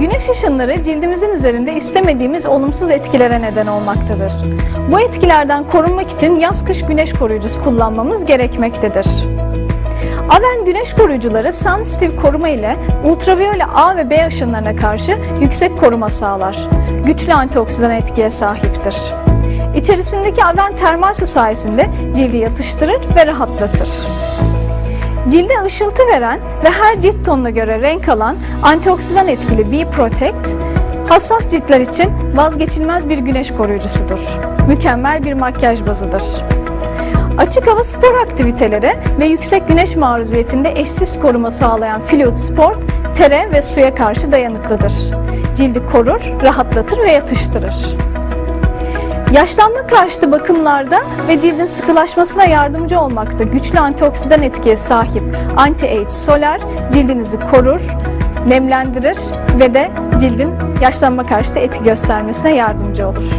Güneş ışınları cildimizin üzerinde istemediğimiz olumsuz etkilere neden olmaktadır. Bu etkilerden korunmak için yaz-kış güneş koruyucusu kullanmamız gerekmektedir. Aven güneş koruyucuları Sun koruma ile ultraviyole A ve B ışınlarına karşı yüksek koruma sağlar. Güçlü antioksidan etkiye sahiptir. İçerisindeki Aven termal su sayesinde cildi yatıştırır ve rahatlatır. Cilde ışıltı veren ve her cilt tonuna göre renk alan antioksidan etkili B Protect, hassas ciltler için vazgeçilmez bir güneş koruyucusudur. Mükemmel bir makyaj bazıdır. Açık hava spor aktiviteleri ve yüksek güneş maruziyetinde eşsiz koruma sağlayan Fluid Sport, tere ve suya karşı dayanıklıdır. Cildi korur, rahatlatır ve yatıştırır. Yaşlanma karşıtı bakımlarda ve cildin sıkılaşmasına yardımcı olmakta güçlü antioksidan etkiye sahip Anti-Age Solar cildinizi korur, nemlendirir ve de cildin yaşlanma karşıtı etki göstermesine yardımcı olur.